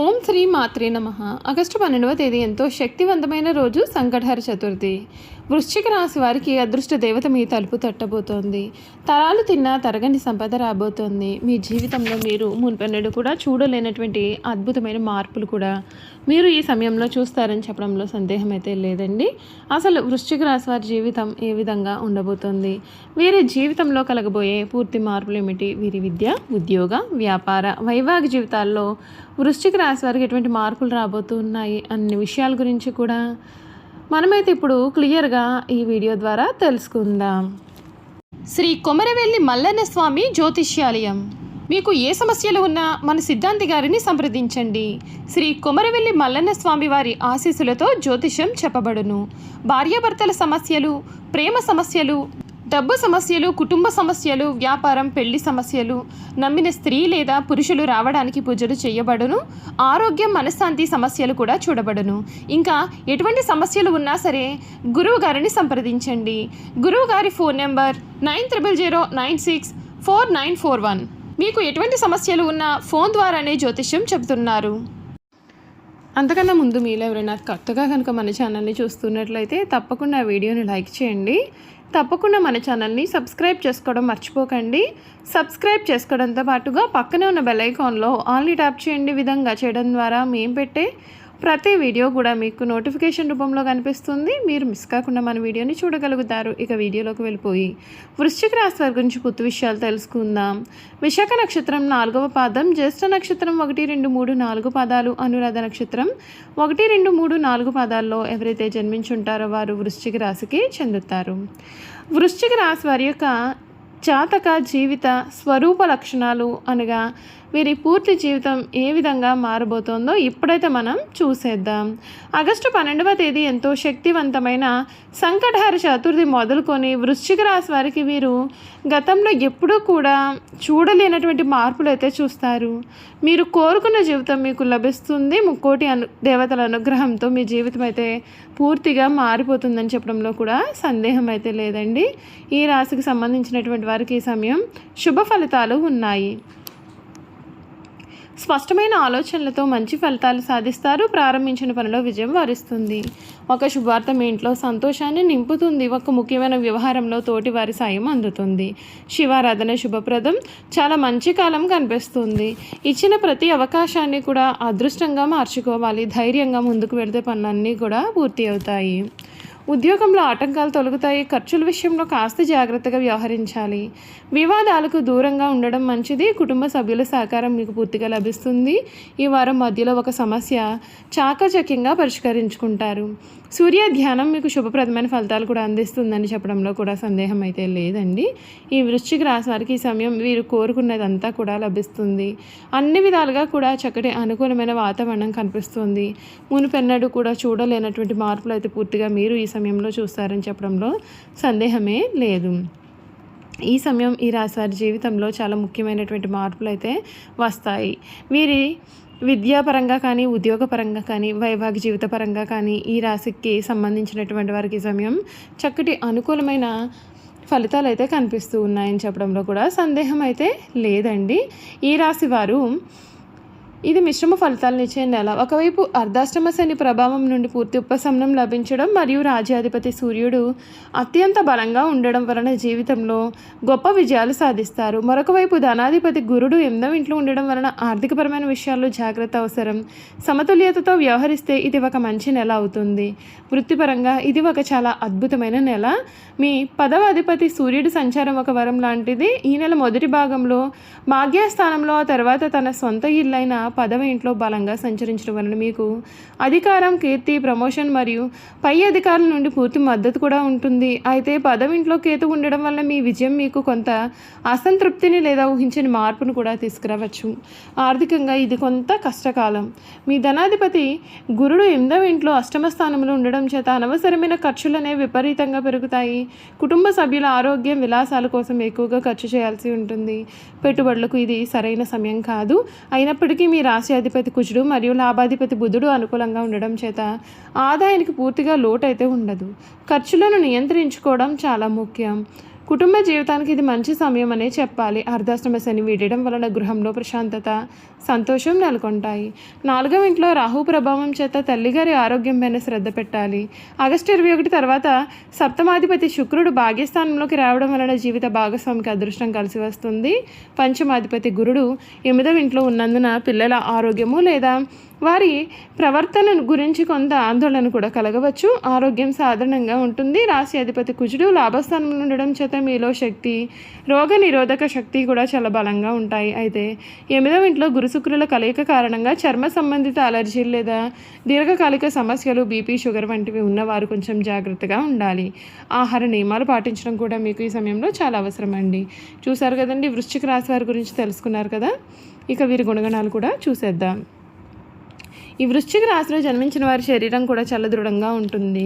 ఓం శ్రీ మాత్రే నమ. ఆగస్టు పన్నెండవ తేదీ ఎంతో శక్తివంతమైన రోజు సంకటహర చతుర్థి. వృశ్చిక రాశి వారికి అదృష్ట దేవత మీ తలుపు తట్టబోతోంది. తరాలు తిన్న తరగని సంపద రాబోతోంది. మీ జీవితంలో మీరు మున్పెన్నడు కూడా చూడలేనటువంటి అద్భుతమైన మార్పులు కూడా మీరు ఈ సమయంలో చూస్తారని చెప్పడంలో సందేహం అయితే లేదండి. అసలు వృశ్చిక రాశి వారి జీవితం ఏ విధంగా ఉండబోతోంది? వీరి జీవితంలో కలగబోయే పూర్తి మార్పులు ఏమిటి? వీరి విద్య ఉద్యోగ వ్యాపార వైవాహిక జీవితాల్లో వృశ్చిక రాశి వారికి ఎటువంటి మార్పులు రాబోతున్నాయి అన్ని విషయాల గురించి కూడా మనమైతే ఇప్పుడు క్లియర్గా ఈ వీడియో ద్వారా తెలుసుకుందాం. శ్రీ కొమరవెల్లి మల్లన్న స్వామి జ్యోతిష్యాలయం. మీకు ఏ సమస్యలు ఉన్నా మన సిద్ధాంతి గారిని సంప్రదించండి. శ్రీ కొమరవెల్లి మల్లన్న స్వామి వారి ఆశీస్సులతో జ్యోతిష్యం చెప్పబడును. భార్యాభర్తల సమస్యలు ప్రేమ సమస్యలు డబ్బు సమస్యలు కుటుంబ సమస్యలు వ్యాపారం పెళ్ళి సమస్యలు నమ్మిన స్త్రీ లేదా పురుషులు రావడానికి పూజలు చేయబడును ఆరోగ్యం మనశ్శాంతి సమస్యలు కూడా చూడబడును. ఇంకా ఎటువంటి సమస్యలు ఉన్నా సరే గురువు గారిని సంప్రదించండి. గురువు గారి phone number nine triple zero nine six four nine four one. మీకు ఎటువంటి సమస్యలు ఉన్నా ఫోన్ ద్వారానే జ్యోతిష్యం చెబుతున్నారు. అంతకన్నా ముందు మీలో ఎవరైనా కొత్తగా కనుక మన ఛానల్ని చూస్తున్నట్లయితే తప్పకుండా వీడియోని లైక్ చేయండి. తప్పకుండా మన ఛానల్ని సబ్స్క్రైబ్ చేసుకోవడం మర్చిపోకండి. సబ్స్క్రైబ్ చేసుకోవడంతో పాటుగా పక్కనే ఉన్న బెల్ ఐకాన్లో ఆల్ని ట్యాప్ చేయండి. విధంగా చేయడం ద్వారా మేము పెట్టే ప్రతి వీడియో కూడా మీకు నోటిఫికేషన్ రూపంలో కనిపిస్తుంది. మీరు మిస్ కాకుండా మన వీడియోని చూడగలుగుతారు. ఇక వీడియోలోకి వెళ్ళిపోయి వృశ్చిక రాశి వారి గురించి పూర్తి విషయాలు తెలుసుకుందాం. విశాఖ నక్షత్రం నాలుగవ పాదం జ్యేష్ఠ నక్షత్రం ఒకటి రెండు మూడు నాలుగు పాదాలు అనురాధ నక్షత్రం ఒకటి రెండు మూడు నాలుగు పాదాల్లో ఎవరైతే జన్మించుంటారో వారు వృశ్చిక రాశికి చెందుతారు. వృశ్చిక రాశి వారి యొక్క జాతక జీవిత స్వరూప లక్షణాలు అనగా వీరి పూర్తి జీవితం ఏ విధంగా మారబోతోందో ఇప్పుడైతే మనం చూసేద్దాం. ఆగస్టు పన్నెండవ తేదీ ఎంతో శక్తివంతమైన సంకటహార చతుర్థి మొదలుకొని వృశ్చిక రాశి వారికి వీరు గతంలో ఎప్పుడూ కూడా చూడలేనటువంటి మార్పులు అయితే చూస్తారు. మీరు కోరుకున్న జీవితం మీకు లభిస్తుంది. ముక్కోటి అను దేవతల అనుగ్రహంతో మీ జీవితం అయితే పూర్తిగా మారిపోతుందని చెప్పడంలో కూడా సందేహం అయితే లేదండి. ఈ రాశికి సంబంధించినటువంటి వారికి ఈ సమయం శుభ ఫలితాలు ఉన్నాయి. స్పష్టమైన ఆలోచనలతో మంచి ఫలితాలు సాధిస్తారు. ప్రారంభించిన పనిలో విజయం వారిస్తుంది. ఒక శుభార్త మీ ఇంట్లో సంతోషాన్ని నింపుతుంది. ఒక ముఖ్యమైన వ్యవహారంలో తోటి వారి సాయం అందుతుంది. శివారాధన శుభప్రదం. చాలా మంచి కాలం కనిపిస్తుంది. ఇచ్చిన ప్రతి అవకాశాన్ని కూడా అదృష్టంగా మార్చుకోవాలి. ధైర్యంగా ముందుకు వెళితే పనులన్నీ కూడా పూర్తి అవుతాయి. ఉద్యోగంలో ఆటంకాలు తొలగుతాయి ఖర్చుల విషయంలో కాస్త జాగ్రత్తగా వ్యవహరించాలి. వివాదాలకు దూరంగా ఉండడం మంచిది. కుటుంబ సభ్యుల సహకారం మీకు పూర్తిగా లభిస్తుంది. ఈ వారం మధ్యలో ఒక సమస్య చాకచక్యంగా పరిష్కరించుకుంటారు. సూర్య ధ్యానం మీకు శుభప్రదమైన ఫలితాలు కూడా అందిస్తుందని చెప్పడంలో కూడా సందేహం అయితే లేదండి. ఈ వృశ్చిక రాశి వారికి ఈ సమయం వీరు కోరుకున్నదంతా కూడా లభిస్తుంది. అన్ని విధాలుగా కూడా చక్కటి అనుకూలమైన వాతావరణం కనిపిస్తుంది. మునుపెన్నడూ కూడా చూడలేనటువంటి మార్పులు అయితే పూర్తిగా మీరు ఈ సమయంలో చూస్తారని చెప్పడంలో సందేహమే లేదు. ఈ సమయం ఈ రాశివారి జీవితంలో చాలా ముఖ్యమైనటువంటి మార్పులు అయితే వస్తాయి. వీరి విద్యాపరంగా కానీ ఉద్యోగపరంగా కానీ వైవాహిక జీవితపరంగా కానీ ఈ రాశికి సంబంధించినటువంటి వారికి సమయం చక్కటి అనుకూలమైన ఫలితాలు అయితే కనిపిస్తూ ఉన్నాయని చెప్పడంలో కూడా సందేహం అయితే లేదండి. ఈ రాశి వారు ఇది మిశ్రమ ఫలితాలను ఇచ్చే నెల. ఒకవైపు అర్ధాష్టమ శని ప్రభావం నుండి పూర్తి ఉపశమనం లభించడం మరియు రాజ్యాధిపతి సూర్యుడు అత్యంత బలంగా ఉండడం వలన జీవితంలో గొప్ప విజయాలు సాధిస్తారు. మరొక వైపు ధనాధిపతి గురుడు ఎనిమిదవ ఇంట్లో ఉండడం వలన ఆర్థికపరమైన విషయాల్లో జాగ్రత్త అవసరం. సమతుల్యతతో వ్యవహరిస్తే ఇది ఒక మంచి నెల అవుతుంది. వృత్తిపరంగా ఇది ఒక చాలా అద్భుతమైన నెల. మీ పదవ అధిపతి సూర్యుడి సంచారం ఒక వరం లాంటిది. ఈ నెల మొదటి భాగంలో భాగ్యస్థానంలో ఆ తర్వాత తన సొంత ఇల్లైన పదవ ఇంట్లో బలంగా సంచరించడం వలన మీకు అధికారం కీర్తి ప్రమోషన్ మరియు పై అధికారుల నుండి పూర్తి మద్దతు కూడా ఉంటుంది. అయితే పదవ ఇంట్లో కేతు ఉండడం వల్ల మీ విజయం మీకు కొంత అసంతృప్తిని లేదా ఊహించని మార్పును కూడా తీసుకురావచ్చు. ఆర్థికంగా ఇది కొంత కష్టకాలం. మీ ధనాధిపతి గురుడు ఎనిమిదవ ఇంట్లో అష్టమ స్థానంలో ఉండడం చేత అనవసరమైన ఖర్చులనే విపరీతంగా పెరుగుతాయి. కుటుంబ సభ్యుల ఆరోగ్యం విలాసాల కోసం ఎక్కువగా ఖర్చు చేయాల్సి ఉంటుంది. పెట్టుబడులకు ఇది సరైన సమయం కాదు. అయినప్పటికీ మీ రాశి అధిపతి కుజుడు మరియు లాభాధిపతి బుధుడు అనుకూలంగా ఉండడం చేత ఆదాయానికి పూర్తిగా లోటు అయితే ఉండదు. ఖర్చులను నియంత్రించుకోవడం చాలా ముఖ్యం. కుటుంబ జీవితానికి ఇది మంచి సమయం అనే చెప్పాలి. అర్ధాశ్రమ శని వీడడం వలన గృహంలో ప్రశాంతత సంతోషం నెలకొంటాయి. నాలుగవ ఇంట్లో రాహు ప్రభావం చేత తల్లిగారి ఆరోగ్యం పైన శ్రద్ధ పెట్టాలి. ఆగస్టు ఇరవై ఒకటి తర్వాత సప్తమాధిపతి శుక్రుడు భాగ్యస్థానంలోకి రావడం వలన జీవిత భాగస్వామికి అదృష్టం కలిసి వస్తుంది. పంచమాధిపతి గురుడు ఎనిమిదవ ఇంట్లో ఉన్నందున పిల్లల ఆరోగ్యము లేదా వారి ప్రవర్తన గురించి కొంత ఆందోళన కూడా కలగవచ్చు. ఆరోగ్యం సాధారణంగా ఉంటుంది. రాశి అధిపతి కుజుడు లాభస్థానంలో ఉండడం చేత మీలో శక్తి రోగ నిరోధక శక్తి కూడా చాలా బలంగా ఉంటాయి. అయితే ఎనిమిదవ ఇంట్లో గురుశుక్రుల కలయిక కారణంగా చర్మ సంబంధిత అలర్జీలు లేదా దీర్ఘకాలిక సమస్యలు బీపీ షుగర్ వంటివి ఉన్నవారు కొంచెం జాగ్రత్తగా ఉండాలి. ఆహార నియమాలు పాటించడం కూడా మీకు ఈ సమయంలో చాలా అవసరం అండి. చూసారు కదండి వృశ్చిక రాశి వారి గురించి తెలుసుకున్నారు కదా? ఇక వీరి గుణగణాలు కూడా చూసేద్దాం. ఈ వృశ్చిక రాశిలో జన్మించిన వారి శరీరం కూడా చాలా దృఢంగా ఉంటుంది.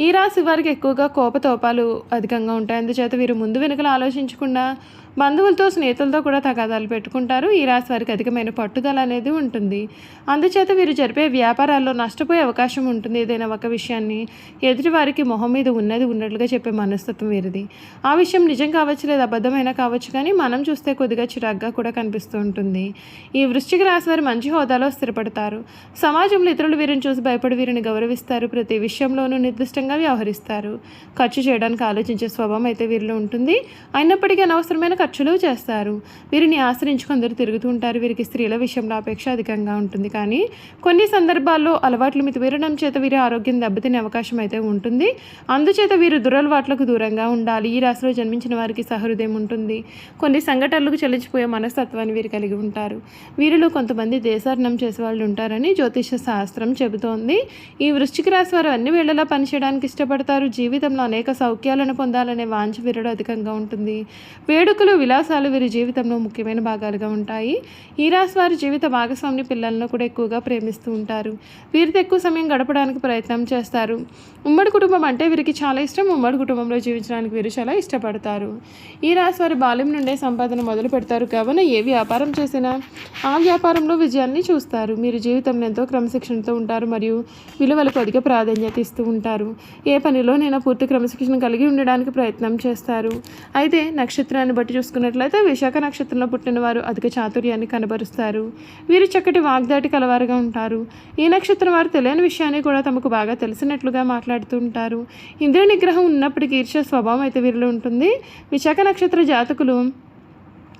ఈ రాశి వారికి ఎక్కువగా కోపతోపాలు అధికంగా ఉంటాయి. అందుచేత వీరు ముందు వెనుకలు ఆలోచించకుండా బంధువులతో స్నేహితులతో కూడా తగాదాలు పెట్టుకుంటారు. ఈ రాశి వారికి అధికమైన పట్టుదల అనేది ఉంటుంది. అందుచేత వీరు జరిపే వ్యాపారాల్లో నష్టపోయే అవకాశం ఉంటుంది. ఏదైనా ఒక విషయాన్ని ఎదుటివారికి మొహం మీద ఉన్నది ఉన్నట్లుగా చెప్పే మనస్తత్వం వీరిది. ఆ విషయం నిజం కావచ్చు లేదా అబద్ధమైనా కావచ్చు కానీ మనం చూస్తే కొద్దిగా చిరాగ్గా కూడా కనిపిస్తూ ఉంటుంది. ఈ వృశ్చిక రాశి వారు మంచి హోదాలో స్థిరపడతారు. సమాజంలో ఇతరులు వీరిని చూసి భయపడి వీరిని గౌరవిస్తారు. ప్రతి విషయంలోనూ నిర్దిష్ట నిర్లక్ష్యంగా వ్యవహరిస్తారు. ఖర్చు చేయడానికి ఆలోచించే స్వభావం అయితే వీరిలో ఉంటుంది. అయినప్పటికీ అనవసరమైన ఖర్చులు చేస్తారు. వీరిని ఆశ్రయించి కొందరు తిరుగుతూ ఉంటారు. వీరికి స్త్రీల విషయంలో అపేక్ష అధికంగా ఉంటుంది. కానీ కొన్ని సందర్భాల్లో అలవాట్లు మితిమీరడం చేత వీరి ఆరోగ్యం దెబ్బతినే అవకాశం అయితే ఉంటుంది. అందుచేత వీరు దురలవాట్లకు దూరంగా ఉండాలి. ఈ రాశిలో జన్మించిన వారికి సహృదయం ఉంటుంది. కొన్ని సంఘటనలకు చెల్లించిపోయే మనస్తత్వాన్ని వీరు కలిగి ఉంటారు. వీరిలో కొంతమంది దేశార్ణం చేసే వాళ్ళు ఉంటారని జ్యోతిష శాస్త్రం చెబుతోంది. ఈ వృశ్చిక రాశి వారు అన్ని వేళలా పనిచేయడానికి ఇష్టపడతారు. జీవితంలో అనేక సౌఖ్యాలను పొందాలనే వాంఛ వీరుడు అధికంగా ఉంటుంది. వేడుకలు విలాసాలు వీరి జీవితంలో ముఖ్యమైన భాగాలుగా ఉంటాయి. ఈ రాశి వారి జీవిత భాగస్వామి పిల్లలను కూడా ఎక్కువగా ప్రేమిస్తూ ఉంటారు. వీరితో ఎక్కువ సమయం గడపడానికి ప్రయత్నం చేస్తారు. ఉమ్మడి కుటుంబం అంటే వీరికి చాలా ఇష్టం. ఉమ్మడి కుటుంబంలో జీవించడానికి వీరు చాలా ఇష్టపడతారు. ఈ రాశి వారి బాల్యం నుండే సంపాదన మొదలు పెడతారు. కావున ఏ వ్యాపారం చేసినా ఆ వ్యాపారంలో విజయాన్ని చూస్తారు. మీరు జీవితంలో ఎంతో క్రమశిక్షణతో ఉంటారు మరియు విలువలకు అధిక ప్రాధాన్యత ఇస్తూ ఉంటారు. ఏ పనిలోనైనా పూర్తి క్రమశిక్షణ కలిగి ఉండడానికి ప్రయత్నం చేస్తారు. అయితే నక్షత్రాన్ని బట్టి చూసుకున్నట్లయితే విశాఖ నక్షత్రంలో పుట్టిన వారు అధిక చాతుర్యాన్ని కనబరుస్తారు. వీరు చక్కటి వాగ్దాటి కలవారుగా ఉంటారు. ఈ నక్షత్రం వారు తెలియని విషయాన్ని కూడా తమకు బాగా తెలిసినట్లుగా మాట్లాడుతూ ఉంటారు. ఇంద్ర నిగ్రహం ఉన్నప్పటికీ ఈర్ష్య స్వభావం అయితే వీరిలో ఉంటుంది. విశాఖ నక్షత్ర జాతకులు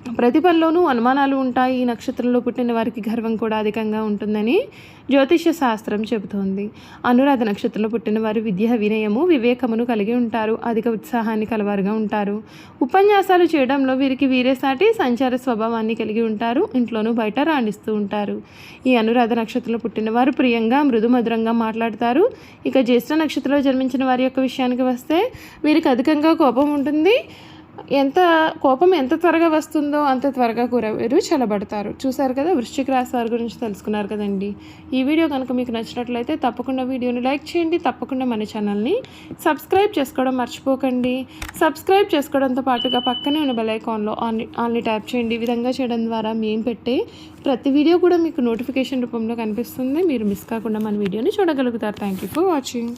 ప్రతి పనిలోనూ అనుమానాలు ఉంటాయి. ఈ నక్షత్రంలో పుట్టిన వారికి గర్వం కూడా అధికంగా ఉంటుందని జ్యోతిష్య శాస్త్రం చెబుతోంది. అనురాధ నక్షత్రంలో పుట్టిన వారు విద్య వినయము వివేకమును కలిగి ఉంటారు. అధిక ఉత్సాహాన్ని కలవారుగా ఉంటారు. ఉపన్యాసాలు చేయడంలో వీరికి వీరేసాటి సంచార స్వభావాన్ని కలిగి ఉంటారు. ఇంట్లోనూ బయట రాణిస్తూ ఉంటారు. ఈ అనురాధ నక్షత్రంలో పుట్టిన వారు ప్రియంగా మృదుమధురంగా మాట్లాడతారు. ఇక జ్యేష్ఠ నక్షత్రంలో జన్మించిన వారి యొక్క విషయానికి వస్తే వీరికి అధికంగా కోపం ఉంటుంది. ఎంత కోపం ఎంత త్వరగా వస్తుందో అంత త్వరగా కూర వీరు చల్లబడతారు చూసారు కదా వృశ్చిక రాశి వారి గురించి తెలుసుకున్నారు కదండి. ఈ వీడియో కనుక మీకు నచ్చినట్లయితే తప్పకుండా వీడియోని లైక్ చేయండి తప్పకుండా మన ఛానల్ని సబ్స్క్రైబ్ చేసుకోవడం మర్చిపోకండి. సబ్స్క్రైబ్ చేసుకోవడంతో పాటుగా పక్కనే ఉన్న బెల్ ఐకాన్లో ఆన్ ఆన్లీ ట్యాప్ చేయండి. ఈ విధంగా చేయడం ద్వారా మేము పెట్టే ప్రతి వీడియో కూడా మీకు నోటిఫికేషన్ రూపంలో కనిపిస్తుంది. మీరు మిస్ కాకుండా మన వీడియోని చూడగలుగుతారు. Thank you for watching.